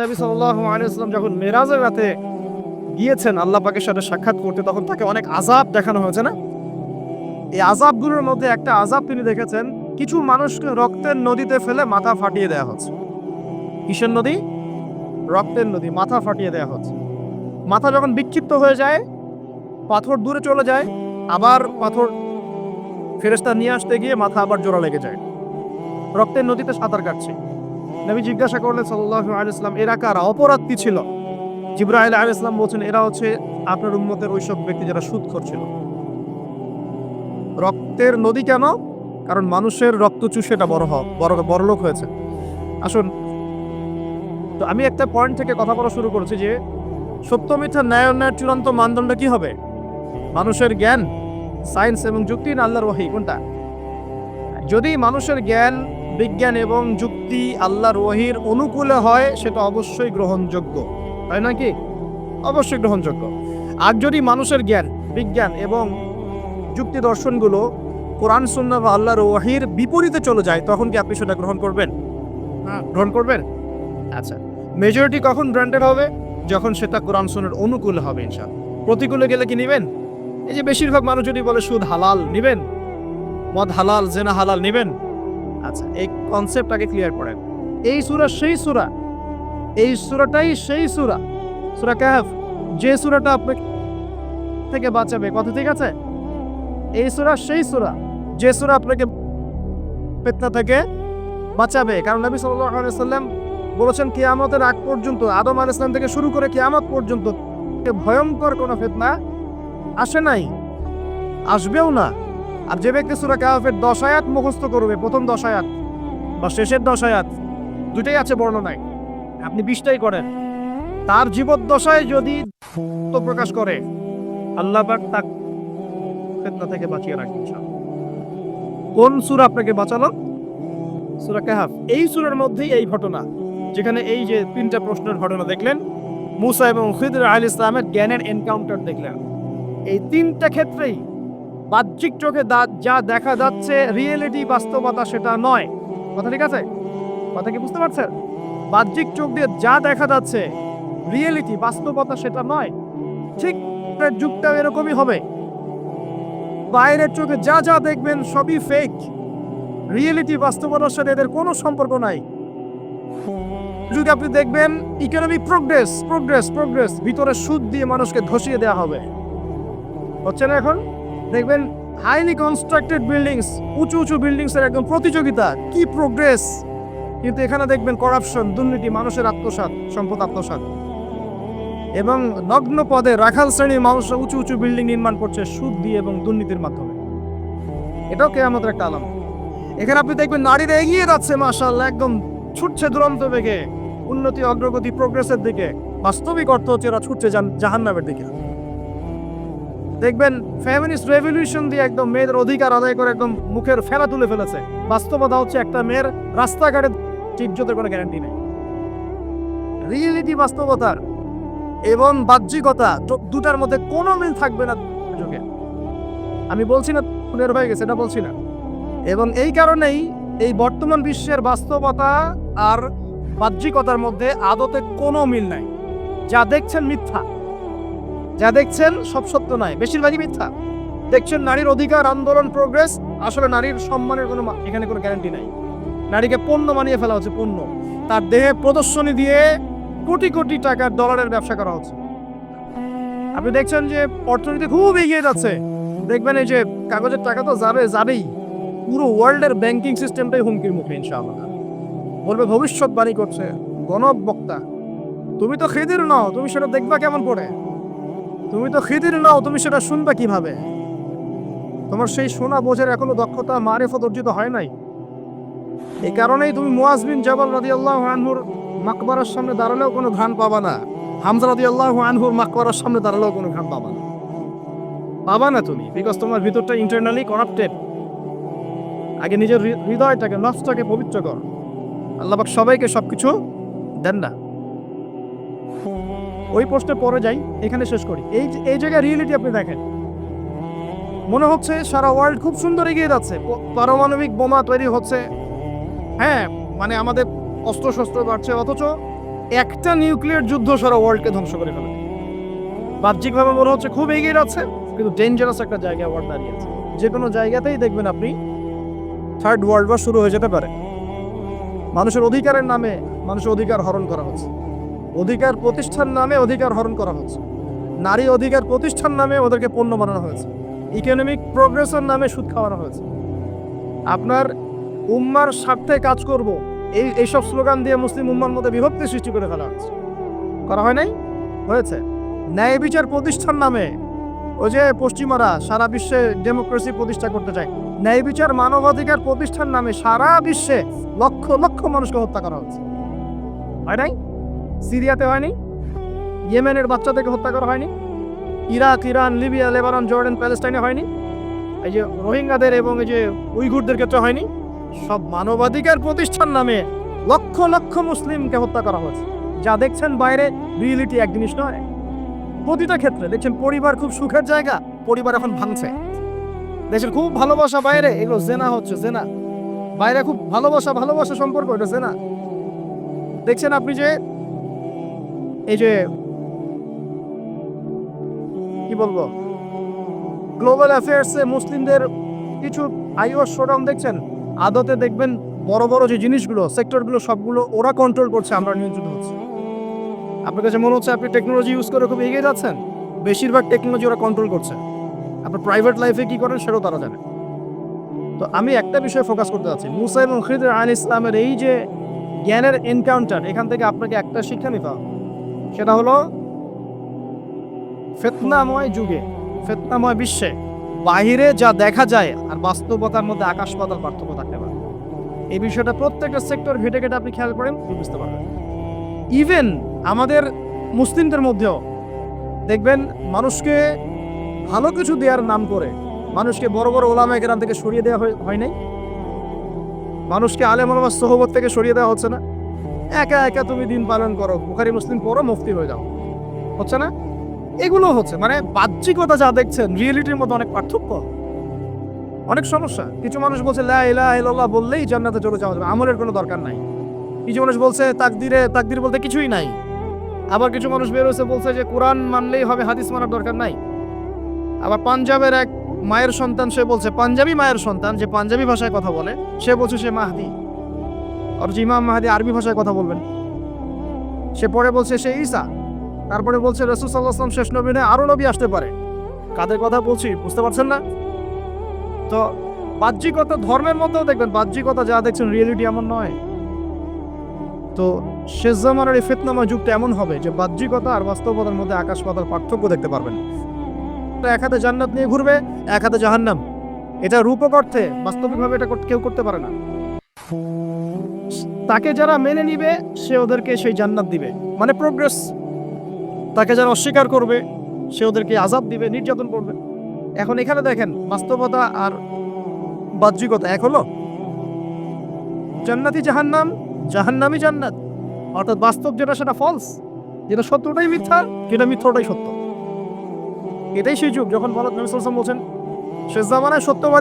নবী ওয়াসাল্লাম যখন রাতে গিয়েছেন, আল্লাহ পাকের সাথে সাক্ষাৎ করতে, তখন তাকে অনেক আযাব দেখানো হয়েছে না? এই আযাবগুলোর মধ্যে একটা আযাব তিনি দেখেছেন, কিছু মানুষকে রক্তের নদীতে ফেলে মাথা ফাটিয়ে হচ্ছে। কিসের নদী? রক্তের নদী, মাথা ফাটিয়ে দেওয়া হচ্ছে। মাথা যখন বিক্ষিপ্ত হয়ে যায়, পাথর দূরে চলে যায়, আবার পাথর ফেরেস্তা নিয়ে আসতে গিয়ে মাথা আবার জোড়া লেগে যায়। রক্তের নদীতে সাঁতার কাটছে। নবী জিজ্ঞাসা করলেন সাল্লাহ আলাইসলাম এরা কারা? অপরাধ কি ছিল? জিব্রাহিল আলাইসলাম বলছেন, এরা হচ্ছে আপনার উন্মতের ওইসব ব্যক্তি যারা সুদ করছিল। রক্তের নদী কেন? কারণ মানুষের রক্ত চুষে এটা বড় হওয়া বড় বড়লোক হয়েছে। আসুন, তো আমি একটা পয়েন্ট থেকে কথা বলা শুরু করেছি যে, সত্য মিথ্যা, ন্যায় অন্যায়ের চূড়ান্ত মানদণ্ড কি হবে? মানুষের জ্ঞান সায়েন্স এবং যুক্তি না আল্লাহর ওয়াহি, কোনটা? যদি মানুষের জ্ঞান বিজ্ঞান এবং যুক্তি আল্লাহর ওয়াহির অনুকূলে হয় সেটা অবশ্যই গ্রহণযোগ্য। তাই নাকি অবশ্যই গ্রহণযোগ্য। আর যদি মানুষের জ্ঞান বিজ্ঞান এবং যুক্তি দর্শনগুলো কোরআন সুন্না বা আল্লাহর ওয়াহির বিপরীতে চলে যায় তখন কি আপনি সেটা গ্রহণ করবেন? হ্যাঁ গ্রহণ করবেন? আচ্ছা। মেজরিটি কখন গ্রান্টেড হবে? যখন সেটা কোরআন সুন্নার অনুকূলে হবে ইনশাআল্লাহ। প্রতিকূলে গেলে কি নেবেন? এই যে বেশিরভাগ মানুষ যদি বলে সুদ হালাল নেবেন? মদ হালাল জেনা হালাল নেবেন? আচ্ছা এই কনসেপ্টটাকে ক্লিয়ার করেন। এই সুরা, সেই সুরা। এই সুরাটাই সেই সুরা। সুরা কাহাফ। যে সুরাটা আপনাকে থেকে বাঁচাবে। কথা ঠিক আছে? এই সুরা, সেই সুরা। যে সুরা আপনাকে ফিতনা থেকে বাঁচাবে। কারণ নবী সাল্লাম বলেছেন, কিয়ামতের আগ পর্যন্ত, আদম আলাইহিস সালাম থেকে শুরু করে কিয়ামত পর্যন্ত ভয়ঙ্কর কোনো ফিতনা আসে নাই, আসবেও না। আর যে ব্যক্তি সুরা কাহাফের দশ আয়াত মুখস্থ করবে, প্রথম দশ আয়াত বা শেষের দশ আয়াত দুটাই আছে বর্ণনায়। আপনি বিশটাই করেন। তার জীবদ্দশায় যদি প্রকাশ করে, আল্লাহ পাক তাক ফিতনা থেকে বাঁচিয়ে রাখবেন কোন সূরা আপনাকে বাঁচালো? সূরা কাহাফ। এই সূরার মধ্যেই এই ঘটনা। যেখানে এই যে তিনটা প্রশ্নের ঘটনা দেখলেন, মুসা এবং খিদর আল ইসলামের জ্ঞানের এনকাউন্টার দেখলেন। এই তিনটা ক্ষেত্রেই বাহ্যিক চোখে যা দেখা যাচ্ছে রিয়েলিটি বাস্তবতা সেটা নয়। কথা ঠিক আছে? কথা কি বুঝতে পারছেন? বাহ্যিক চোখ দিয়ে যা দেখা যাচ্ছে রিয়েলিটি বাস্তবতা সেটা নয়। ঠিক তার যুগটাও এরকমই হবে। বাইরের চোখে যা যা দেখবেন সবই ফেক রিয়েলিটি বাস্তবতার সাথে এদের কোনো সম্পর্ক নাই। যদি আপনি দেখবেন ইকোনমিক প্রোগ্রেস প্রোগ্রেস প্রোগ্রেস ভিতরে সুদ দিয়ে মানুষকে ধসিয়ে দেওয়া হবে। হচ্ছে না এখন? দেখবেন হাইলি কনস্ট্রাক্টেড বিল্ডিংস উঁচু উঁচু বিল্ডিংস এর একদম প্রতিযোগিতা, কি প্রোগ্রেস কিন্তু এখানে দেখবেন করাপশন দুর্নীতি, মানুষের আত্মসাৎ, সম্পদ আত্মসাৎ। এবং নগ্ন পদে রাখাল শ্রেণির মানুষ উঁচু উঁচু বিল্ডিং নির্মাণ করছে সুদ দিয়ে এবং দুর্নীতির মাধ্যমে। এটাও কেয়ামতের একটা আলাম এখানে আপনি দেখবেন নারীরা এগিয়ে যাচ্ছে, মাশাআল্লাহ, একদম ছুটছে দুরন্ত বেগে। উন্নতি, অগ্রগতি প্রোগ্রেসের দিকে। বাস্তবিক অর্থ হচ্ছে এরা ছুটছে জাহান্নামের দিকে। দেখবেন ফ্যামিলিস্ট রেভলিউশন দিয়ে একদম মেয়েদের অধিকার আদায় করে একদম মুখের ফেলা তুলে ফেলেছে। বাস্তবতা হচ্ছে একটা মেয়ের রাস্তাঘাটে ইজ্জতের কোনো গ্যারান্টি নেই। রিয়েলিটি বাস্তবতার এবং বাহ্যিকতা দুটার মধ্যে কোনো মিল থাকবে না যুগে আমি বলছি না বের হয়ে গেছে, এটা বলছি না। এবং এই কারণেই এই বর্তমান বিশ্বের বাস্তবতা আর বাহ্যিকতার মধ্যে আদতে কোনো মিল নাই। যা দেখছেন মিথ্যা। যা দেখছেন সব সত্য নয়। বেশিরভাগই মিথ্যা। দেখছেন নারীর অধিকার, আন্দোলন প্রোগ্রেস আসলে নারীর সম্মানের কোনো এখানে কোনো গ্যারান্টি নাই। নারীকে পণ্য বানিয়ে ফেলা হচ্ছে, পণ্য। তার দেহে প্রদর্শনী দিয়ে কোটি কোটি টাকার ডলারের ব্যবসা করা হচ্ছে। আপনি দেখছেন যে অর্থনীতি খুব এগিয়ে যাচ্ছে। দেখবেন এই যে কাগজের টাকা তো যাবে, যাবেই। পুরো ওয়ার্ল্ডের ব্যাংকিং সিস্টেমটাই হুমকির মুখে, ইনশাআল্লাহ। বলবে, ভবিষ্যৎবাণী করছে গণব বক্তা তুমি তো খিদির নাও, তুমি সেটা দেখবা কেমন করে? তুমি তো খিদির নাও, তুমি সেটা শুনবে কীভাবে? তোমার সেই শোনা বোঝার এখনও দক্ষতা মারেফত অর্জিত হয় নাই। এই কারণেই তুমি মুয়াজ বিন জাবাল আল্লাহ আনহুর মাকবারার সামনে দাঁড়ালেও কোনো ঘ্রাণ পাবা না। হামজা আল্লাহ আনহুর মাকবারার সামনে দাঁড়ালেও কোনো ঘ্রাণ পাবা না। পাবা না তুমি বিকজ তোমার ভিতরটা ইন্টারনালি করাপ্টেড আগে নিজের হৃদয়টাকে, নফসটাকে পবিত্র কর। আল্লাহবাক সবাইকে সব কিছু দেন না। ওই পোস্টে পরে যাই, এখানে শেষ করি। এই এই জায়গায় রিয়েলিটি আপনি দেখেন। মনে হচ্ছে সারা ওয়ার্ল্ড খুব সুন্দর এগিয়ে যাচ্ছে। পারমাণবিক বোমা তৈরি হচ্ছে। হ্যাঁ মানে আমাদের অস্ত্র শস্ত্র বাড়ছে, অথচ একটা নিউক্লিয়ার যুদ্ধ সারা ওয়ার্ল্ডকে ধ্বংস করে ফেলে। বাহ্যিকভাবে মনে হচ্ছে খুব এগিয়ে যাচ্ছে, কিন্তু ডেঞ্জারাস একটা জায়গায় ওয়ার্ল্ড দাঁড়িয়ে আছে। যে কোনো জায়গাতেই দেখবেন আপনি থার্ড ওয়ার্ল্ড ওয়ার শুরু হয়ে যেতে পারে। মানুষের অধিকারের নামে মানুষের অধিকার হরণ করা হচ্ছে। অধিকার প্রতিষ্ঠান নামে অধিকার হরণ করা হচ্ছে। নারী অধিকার প্রতিষ্ঠান নামে ওদেরকে পণ্য বানানো হয়েছে। ইকোনমিক প্রোগ্রেসের নামে সুদ খাওয়ানো হয়েছে। আপনার উম্মার স্বার্থে কাজ করব, এই, এইসব স্লোগান দিয়ে মুসলিম উম্মার মধ্যে বিভক্তি সৃষ্টি করে ফেলা হয়েছে করা হয় নাই? হয়েছে। ন্যায় বিচার প্রতিষ্ঠান নামে ওই যে পশ্চিমারা সারা বিশ্বে ডেমোক্রেসি প্রতিষ্ঠা করতে চায়, ন্যায় বিচার মানবাধিকার প্রতিষ্ঠান নামে সারা বিশ্বে লক্ষ লক্ষ মানুষকে হত্যা করা হচ্ছে। হয় নাই? সিরিয়াতে হয়নি, ইয়েমেনের বাচ্চাদেরকে হত্যা করা হয়নি, Iraq, Iran, Libya, Lebanon, Jordan, প্যালেস্টাইনে হয়নি, এই যে রোহিঙ্গাদের এবং এই যে উইঘুরদের ক্ষেত্রে হয়নি, সব মানবাধিকার প্রতিষ্ঠান নামে লক্ষ লক্ষ মুসলিমকে হত্যা করা হয়েছে। যা দেখছেন বাইরে, রিয়েলিটি এক জিনিস নয়। প্রতিটা ক্ষেত্রে দেখছেন পরিবার খুব সুখের জায়গা, পরিবার এখন ভাঙছে। দেখছেন খুব ভালোবাসা বাইরে, এগুলো জেনা হচ্ছে, জেনা। বাইরে খুব ভালোবাসা ভালোবাসা সম্পর্ক, এটা জেনা। দেখছেন আপনি যে এই যে, কি বলব? গ্লোবাল অ্যাফেয়ার্সে মুসলিমদের কিছু আইওয়ার শোডাউন দেখছেন? আদতে দেখবেন বড় বড় যে জিনিসগুলো, সেক্টরগুলো সবগুলো ওরা কন্ট্রোল করছে, আমরা নিয়ন্ত্রিত হচ্ছে। আপনার কাছে মনে হচ্ছে আপনি টেকনোলজি ইউজ করে খুব এগিয়ে যাচ্ছেন? বেশিরভাগ টেকনোলজি ওরা কন্ট্রোল করছে। আপনার প্রাইভেট লাইফে কি করেন সেটাও তারা জানে। তো আমি একটা বিষয়ে ফোকাস করতে চাচ্ছি মুসা এবং আল ইসলামের এই যে জ্ঞানের এনকাউন্টার এখান থেকে আপনাকে একটা শিক্ষা নিতে হবে। সেটা হলো ফেতনাময় যুগে, ফেতনাময় বিশ্বে। বাহিরে যা দেখা যায় আর বাস্তবতার মধ্যে আকাশ পাতাল পার্থক্য থাকতে পারে। এই বিষয়টা প্রত্যেকটা সেক্টর ঘেটে ঘেটে আপনি খেয়াল করেন বুঝতে পারবেন। ইভেন আমাদের মুসলিমদের মধ্যেও, দেখবেন মানুষকে ভালো কিছু দেওয়ার নাম করে মানুষকে বড় বড় ওলামা গ্রাম থেকে সরিয়ে দেওয়া হয়- নাই? মানুষকে আলেম ওলামার সোহবত থেকে সরিয়ে দেওয়া হচ্ছে না? একা একা তুমি দিন পালন করো, বুখারি, মুসলিম পড়ো, মুফতি হয়ে যাও। হচ্ছে না? এগুলো হচ্ছে মানে বাহ্যিকতা যা দেখছেন, রিয়েলিটির মধ্যে অনেক পার্থক্য। অনেক সমস্যা। কিছু মানুষ বলছে, লা ইলাহা ইল্লাল্লাহ বললেই জান্নাতে চলে যাওয়া যাবে। আমলের কোনো দরকার নাই। কিছু মানুষ বলছে, তাকদিরে তাকদির বলতে কিছুই নাই। আবার কিছু মানুষ বের হয়েছে, বলছে যে, কোরআন মানলেই হবে, হাদিস মানার দরকার নাই। আবার পাঞ্জাবের এক মায়ের সন্তান, সে বলছে, পাঞ্জাবি মায়ের সন্তান, যে পাঞ্জাবি ভাষায় কথা বলে, সে বলছে সে মাহদি। যে ইমাম মাহাদি আরবি ভাষায় কথা বলবেন। সে পরে বলছে, সে ঈসা। তারপরে বলছে, রসুল সাল্লাহ আসলাম শেষ নবী নয় আরও নবী আসতে পারে। কাদের কথা বলছি, বুঝতে পারছেন না? তো বাহ্যিকতা, ধর্মের মধ্যেও দেখবেন, বাহ্যিকতা যা দেখছেন রিয়েলিটি এমন নয়। তো শেষ জামানের এই ফেতনামা যুগটা এমন হবে যে বাহ্যিকতা আর বাস্তবতার মধ্যে আকাশ পাতার পার্থক্য দেখতে পারবেন। এক হাতে জান্নাত নিয়ে ঘুরবে, এক হাতে জাহান্নাম। এটা রূপক অর্থে বাস্তবিকভাবে এটা কেউ করতে পারে না। তাকে যারা মেনে নিবে, সে ওদেরকে সেই জান্নাত দিবে। মানে প্রোগ্রেস তাকে যারা অস্বীকার করবে, সে ওদেরকে আজাব দিবে, নির্যাতন করবে। এখন এখানে দেখেন, বাস্তবতা আর বাহ্যিকতা এক হলো, জান্নাতি জাহান্নাম জাহান্নামি জান্নাত। অর্থাৎ বাস্তব যেটা, সেটা ফলস যেটা সত্যটাই মিথ্যা, যেটা মিথ্যটাই সত্য। এটাই সেই যুগ যখন বলত নবী বলছেন শেষ জামানায় সত্যবাদী